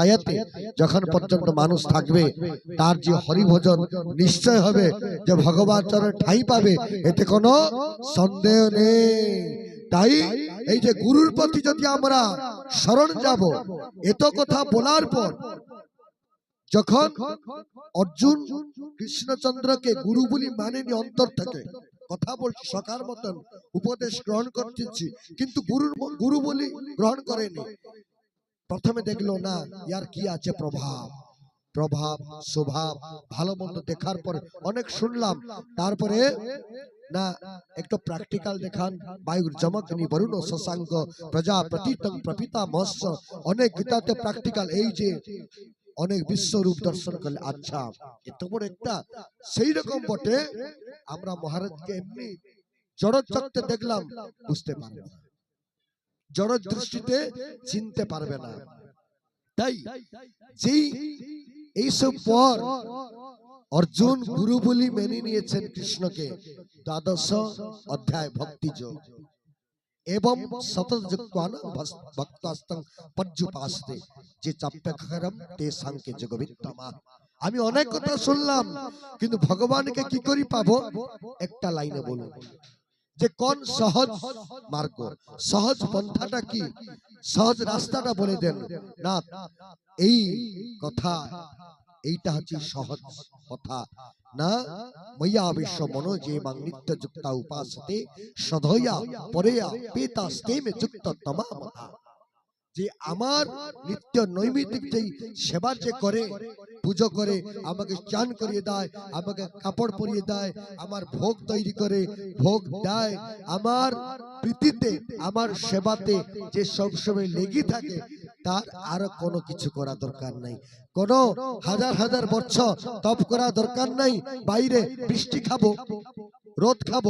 ছায়াতে যখন পর্যন্ত মানুষ থাকবে, তার যে হরিভজন নিশ্চয় হবে যে ভগবান চরণে ঠাই পাবে, এতে কোনো সন্দেহ নেই। তাই এই যে গুরুর প্রতি যদি আমরা শরণ যাব এত কথা বলার পর যখন অর্জুন কৃষ্ণচন্দ্রকে গুরু বলি মানেনি অন্তর থেকে, কথা বলছি, সকার মতন উপদেশ গ্রহণ করতেছি, কিন্তু গুরুর গুরু বলি গ্রহণ করেনি। প্রথমে দেখল, না, ইয়ার কি আছে প্রভাব? প্রভাব, স্বভাব, ভালো মন্দ দেখার পর অনেক শুনলাম। তারপরে, না, একটু প্র্যাকটিক্যাল দেখান। বায়ুর জমকনি বরুণ শশাঙ্ক প্রজাপতি তং প্রপিতা মৎস্য অনেক গীতাতে প্র্যাকটিক্যাল এই যে, অনেক বিশ্বরূপ দর্শন করলে আচ্ছা এত বড় একটা সেই রকম বটে। আমরা মহারাজকে এমনি জড়চকতে দেখলাম, বুঝতে পারবে না। জড় দৃষ্টিতে চিনতে পারবে না। তাই যেই এইসব পর অর্জুন গুরু বলি মেনে নিয়েছেন কৃষ্ণকে, দ্বাদশ অধ্যায় ভক্তিযোগ। এবং শতযুক্তান ভক্তাস্তং যে চাপ্যাখরম তে সাংকে জগবিত্তমা। আমি অনেক কথা শুনলাম, কিন্তু ভগবানকে কি করি পাবো? একটা লাইনে বলুন। যে কোন সহজ মার্গ? সহজ পন্থাটা কি? সহজ রাস্তাটা বলে দেন। না, এই কথা, এইটা হচ্ছে সহজ কথা না ময়া বিশ্ব মনো যে মাং নিত্য যুক্তা উপাসতে, সধয়া পরেয়া পেতা স্তেমে যুক্ত তমামতা যে আমার নিত্য নৈমিত্তিক যেই সেবা যে করে পুজো করে আমাকে চান করিয়ে দেয় আমাকে কাপড় পরিয়ে দেয় আমার ভোগ তৈরি করে ভোগ দেয় আমার প্রীতিতে আমার সেবাতে যে সবসময় লেগে থাকে তার আর কোনো কিছু করা দরকার নাই। কোন হাজার হাজার বছর তপ করা দরকার নাই বাইরে বৃষ্টি খাব রোদ খাব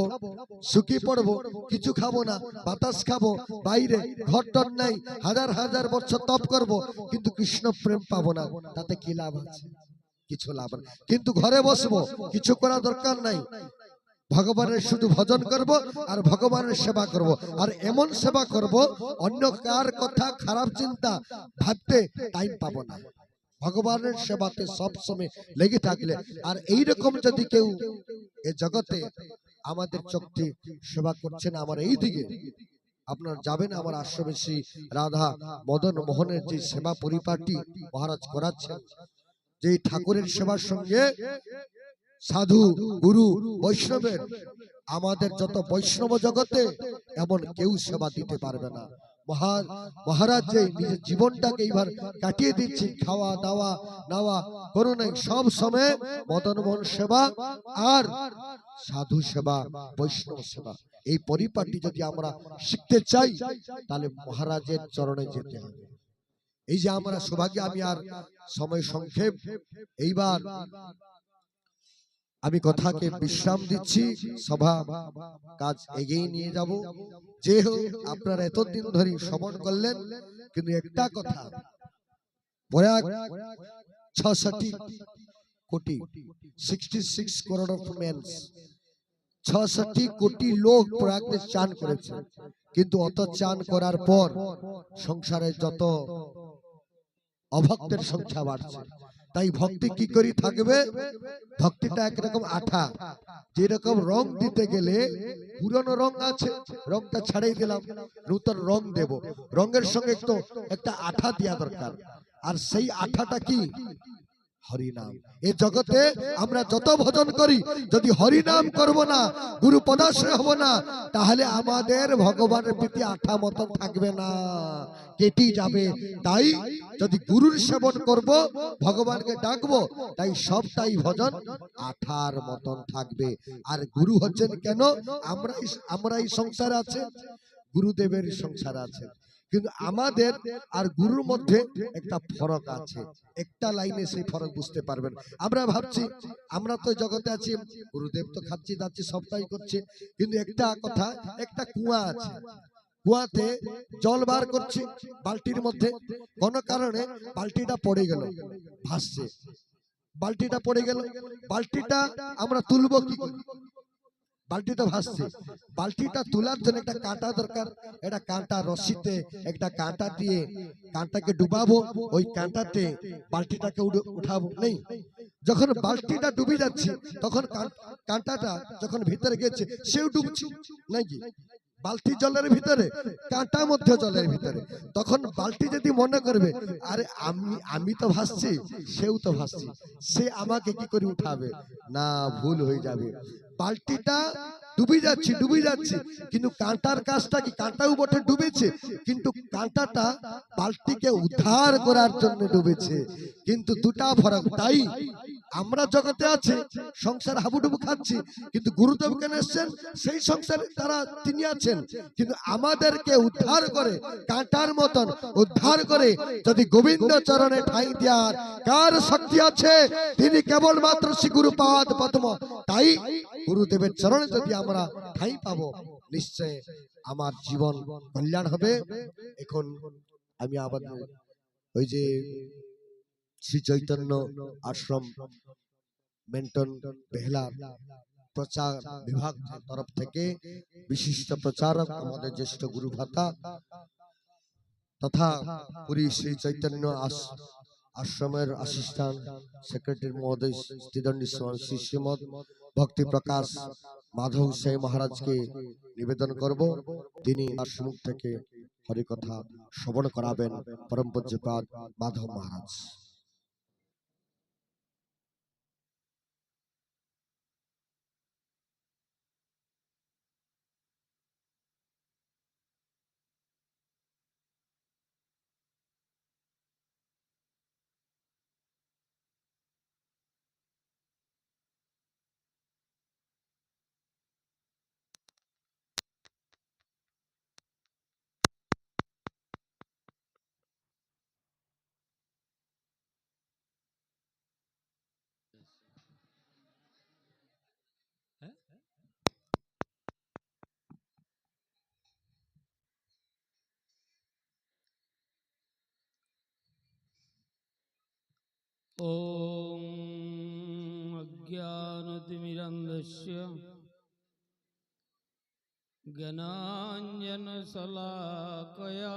শুকিয়ে পড়ব, কিছু খাব না, বাতাস খাব, বাইরে ঘর টর নাই, হাজার হাজার বছর তপ করব, কিন্তু কৃষ্ণ প্রেম পাবো না, তাতে কি লাভ আছে? কিছু লাভ নেই কিন্তু ঘরে বসবো, কিছু করা দরকার নাই। ভগবানের শুধু ভজন করব আর ভগবানের সেবা করব। আর এমন সেবা করব, অন্য কার কথা খারাপ চিন্তা ভাবতে টাইম পাবো না। ভগবানের সেবাতে সবসময় লেগে থাকলে, আর এই রকম যদি কেউ এ জগতে আমাদের চোখটি সেবা করছেন আমার এই দিকে। আপনার যাবেন আমার আশ্রমেশী রাধা মদন মোহনের যে সেবা পরিপাটি মহারাজ করাচ্ছেন যে ঠাকুরের সেবার সঙ্গে সাধু গুরু বৈষ্ণবের আমাদের যত বৈষ্ণব জগতে এমন কেউ সেবা দিতে পারবে না। মহারাজ নিজের জীবনটাকে এইবার কাটিয়ে দিচ্ছে, খাওয়া, দাওয়া, নাওয়া, করুণায় সব সময় মদন মোহন সেবা আর সাধু সেবা, বৈষ্ণব সেবা। এই পরিপাটি যদি আমরা শিখতে চাই, তাহলে মহারাজের চরণে যেতে হবে। এই যে আমরা সৌভাগ্য আমি আর সময় সংক্ষেপ, এইবার আমি কথাকে বিশ্রাম দিচ্ছি সভা কাজ এগিয়ে নিয়ে যাব। যে হোক আপনারা এতদিন ধরে শ্রবণ করলেন কিন্তু একটা কথা। প্রয়াগ ছষট্টি কোটি sixty six crore of men's ছষট্টি কোটি লোক প্রয়াগতে চান করেছে। কিন্তু অত চান করার পর সংসারে যত অভক্তের সংখ্যা বাড়ছে। তাই ভক্তি কি করে থাকবে? ভক্তিটা একরকম আঠা। যেরকম রং দিতে গেলে পুরনো রং আছে, রংটা ছাড়াই দিলাম, নূতন রং দেব। রঙের সঙ্গে তো একটা আঠা দেওয়া দরকার। আর সেই আঠাটা কি? হরিনাম। এই জগতে আমরা যত ভজন করি যদি হরিনাম করব না গুরু পদাশ্রয় হব না তাহলে আমাদের ভগবানের প্রতি আঠা মতন থাকবে না। কেটে যাবে। তাই যদি গুরুর সেবন করব ভগবানকে ডাকবো তাই সবটাই ভজন আঠার মতন থাকবে। আর গুরু হচ্ছেন কেন? আমরা আমরা এই সংসার আছে গুরুদেবের সংসার আছে কিন্তু আমাদের আর গুরুর মধ্যে একটা ফরক আছে। একটা লাইনে সেই ফরক বুঝতে পারবেন। আমরা ভাবছি, আমরা তো জগতে আছি, গুরুদেব তো খাচ্ছি, দাচ্ছি, সবটাই করছে। কিন্তু একটা কথা, একটা কুয়া আছে। কুয়াতে জল বার করছি, বালতির মধ্যে। কোন কারণে বালতিটা পড়ে গেল, ভাসছে। বালতিটা পড়ে গেল, বালতিটা আমরা তুলবো কি? বালতিতে ভাসছে। বালতিটা তোলার জন্য একটা কাঁটা দরকার। একটা কাঁটা রশিতে একটা কাঁটা দিয়ে কাঁটাকে ডুবাবো। ওই কাঁটাতে বালতিটাকে উঠাবো। নেই? যখন বালতিটা ডুবে যাচ্ছে, তখন কাঁটাটা যখন ভিতরে গেছে, সেও ডুবছে। নাকি বালতি জলের ভিতরে, কাঁটা মধ্যে জলের ভিতরে। তখন বালতি যদি মনে করবে, আরে আমি আমি তো ভাসছি, সেও তো ভাসছি। সে আমাকে কি করে উঠাবে? না, ভুল হয়ে যাবে। বালতিটা ডুবে যাচ্ছে ডুবে যাচ্ছে। কিন্তু কাঁটার কাজটা কি কাঁটাও বটে ডুবেছে? কিন্তু কাঁটাটা বালতিকে উদ্ধার করার জন্য ডুবেছে। কিন্তু দুটা ফরক তাই আমরা জগতে আছে, সংসার হাবুডুবু খাচ্ছি, কিন্তু গুরুদেব কেন এসছেন? সেই সংসারে তারা তিনি আছেন, কিন্তু আমাদেরকে উদ্ধার করে কাঁটার মতন উদ্ধার করে যদি গোবিন্দ চরণে ঠাই দেওয়ার কার শক্তি আছে? তিনি কেবলমাত্র শ্রী গুরুপাদ পদ্ম তাই গুরুদেবের চরণে যদি আমরা ঠাই পাবো, নিশ্চয় আমার জীবন কল্যাণ হবে। এখন আমি আবার ওই যে শ্রী চৈতন্য আশ্রম, মেন্টন বেহলার প্রচার বিভাগ তরফ থেকে বিশিষ্ট প্রচারক আমাদের জ্যেষ্ঠ গুরু ভাতা তথা পুরী শ্রী চৈতন্য আশ্রমের অ্যাসিস্ট্যান্ট সেক্রেটারি মহোদয় স্থিদণ্ডী শ্রী শ্রীমদ ভক্তি প্রকাশ মাধব সাই মহারাজকে নিবেদন করব। তিনি মুখ থেকে হরিকথা শ্রবণ করাবেন পরম পূজ্যপাদ মাধব মহারাজ। ॐ अज्ञानतिमिरन्धस्य ज्ञानाञ्जनशलाकया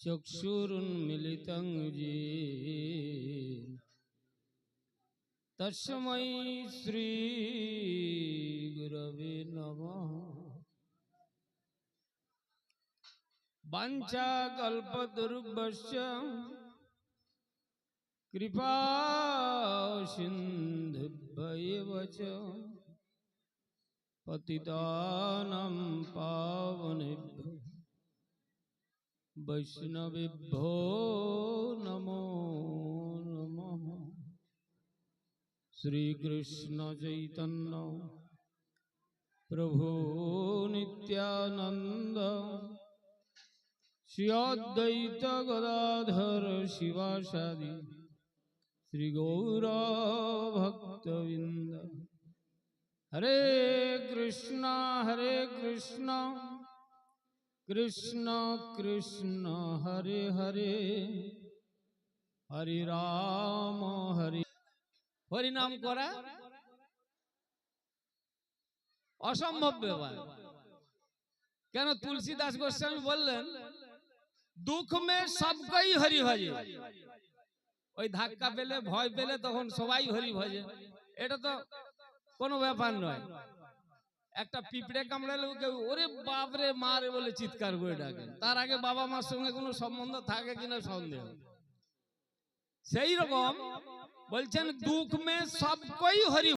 चक्षुरुन्मिलितं येन तस्मै श्रीगुरवे नमः वाञ्छाकल्पतरुभ्यश्च कृपा सिन्धुभ्येव च पतितानं पावनेभ्यो वैष्णवेभ्यो नमो नमः श्रीकृष्णचैतन्य प्रभो नित्यानन्द श्री अद्वैत गदाधर शिवासादि श्री भक्तविंद हरे कृष्णा हरे कृष्णा कृष्ण कृष्ण हरे हरे हरे राम हरे হরিনাম করা অসম্ভব ব্যাপার কেন তুলসী দাস গোস্বামী বললেন দুঃখ মে সবকই হরি ভজে ওই ধাক্কা পেলে ভয় পেলে তখন সবাই হরি ভজে। এটা তো কোনো ব্যাপার নয়। একটা পিঁপড়ে কামড়ালে কেউ ওরে বাপরে মারে বলে চিৎকার করে ডাকে। তার আগে বাবা মার সঙ্গে কোনো সম্বন্ধ থাকে কিনা সন্দেহ। সেই রকম বলছেন দুঃখ মে সবকই হরি